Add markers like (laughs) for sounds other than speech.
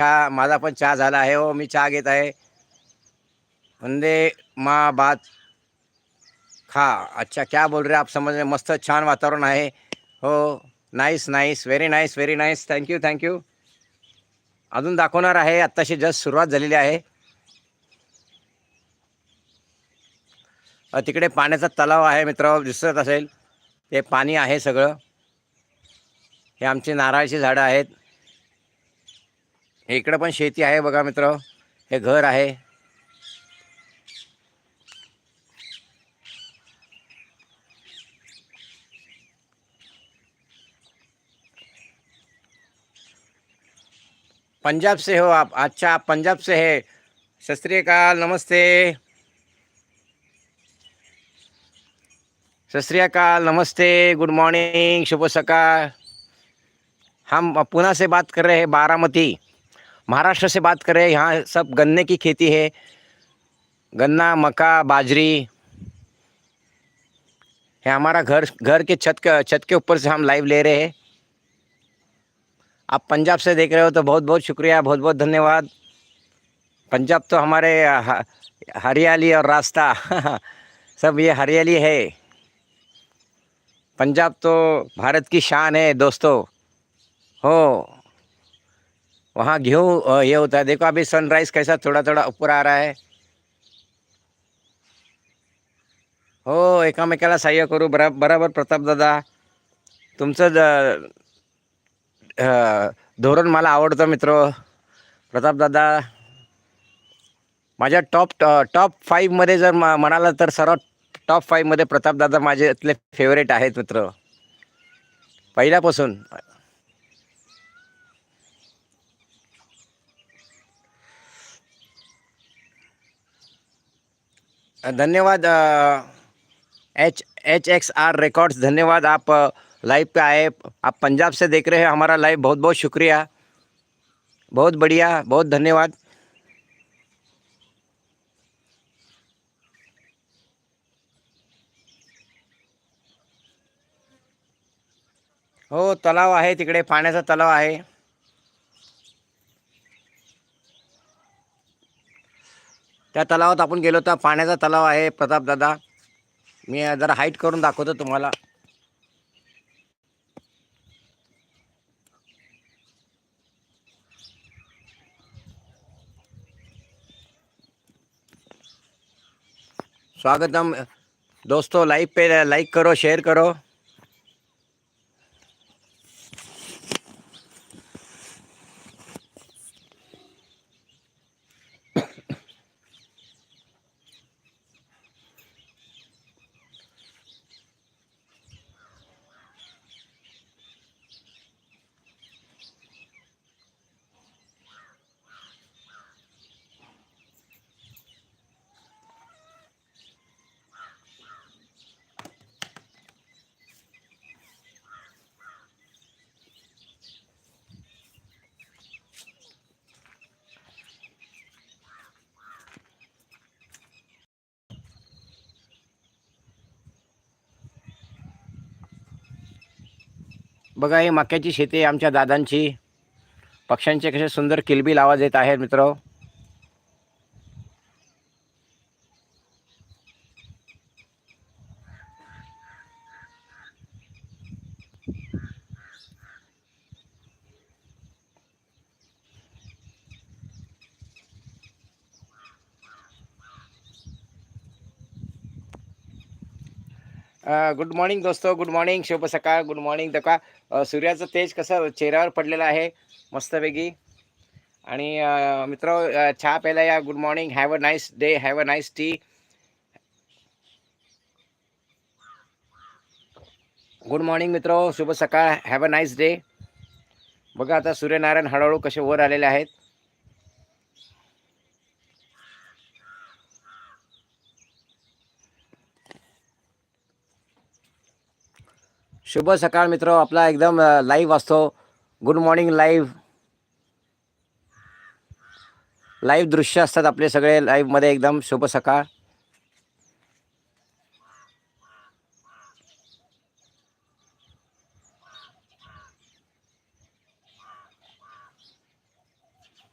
चहा माझा पण चहा झाला आहे हो मी चहा घेत आहे. वंदे माँ बात खा. अच्छा क्या बोल रहे हो आप? समज हो? मस्त छान वातावरण आहे. हो nice nice very nice very nice thank you thank you अजून दाखवणार आहे आत्ताशी जस्ट सुरुवात झालेली आहे. तिकडे पाण्याचा तलाव आहे मित्र दिसत असेल. ते पाणी आहे सगळं. हे आमची नारळाची झाडं आहेत. हे इकडं पण शेती आहे बघा मित्र. हे घर आहे. पंजाब से हो आप. अच्छा आप पंजाब से है. सत नमस्ते. सत नमस्ते. गुड मॉर्निंग, शुभ सकाळ. हम पुणे से बात कर रहे हैं बारामती. महाराष्ट्र से बात कर यहाँ सब गन्ने की खेती है। गन्ना, मक्का, बाजरी है हमारा घर। घर के छत के छत के ऊपर से हम लाइव ले रहे हैं। आप पंजाब से देख रहे हो तो बहुत बहुत शुक्रिया, बहुत बहुत धन्यवाद। पंजाब तो हमारे हरियाली और रास्ता (laughs) सब ये हरियाली है। पंजाब तो भारत की शान है दोस्तों। हो। वहाँ गेहूँ ये होता है। देखो अभी सनराइज कैसा थोड़ा थोड़ा ऊपर आ रहा है। हो एकामेकाला सहाय्य करू। बरा बराबर प्रतापदादा तुमचं ज- धोरण मला आवडतं मित्र. प्रतापदादा माझ्या टॉप टॉप फाईव्हमध्ये जर म म्हणाला तर सर्वात टॉप फाईव्हमध्ये प्रतापदादा माझे इथले फेवरेट आहेत मित्र. पहिल्यापासून धन्यवाद H H X R records धन्यवाद आप लाइव पे आए। आप पंजाब से देख रहे हैं हमारा लाइव बहुत बहुत शुक्रिया। बहुत बढ़िया बहुत धन्यवाद। हो तलाव आहे तिकडे पाण्याचा तलाव आहे। त्या तलावात आपण गेलो तर पाण्याचा तलाव आहे प्रतापदादा मी जरा हाईट करून दाखवतो तुम्हाला. स्वागतम. दोस्तों लाइव पे लाइक करो शेयर करो. बघा ही मक्याची शेती आहे आमच्या दादांची. पक्ष्यांचे कसे सुंदर किलबिल आवाज येत आहेत मित्र. गुड मॉर्निंग दोस्तो गुड मॉर्निंग शुभ सकाळ गुड मॉर्निंग दका. सूर्याचं तेज कसं चेहऱ्यावर पडलेलं आहे? मस्तपैकी. आणि मित्र चहा प्यायला या. Good morning have a nice day have a nice tea good morning मित्र शुभ सकाळ हॅव अ नाईस डे बघा आता सूर्यनारायण हळूहळू कसे वर आलेले आहेत. शुभ सकाळ मित्र. आपला एकदम लाईव्ह असतो. गुड मॉर्निंग लाईव्ह लाईव्ह दृश्य असतात आपले सगळे. लाईव्हमध्ये एकदम शुभ सकाळ.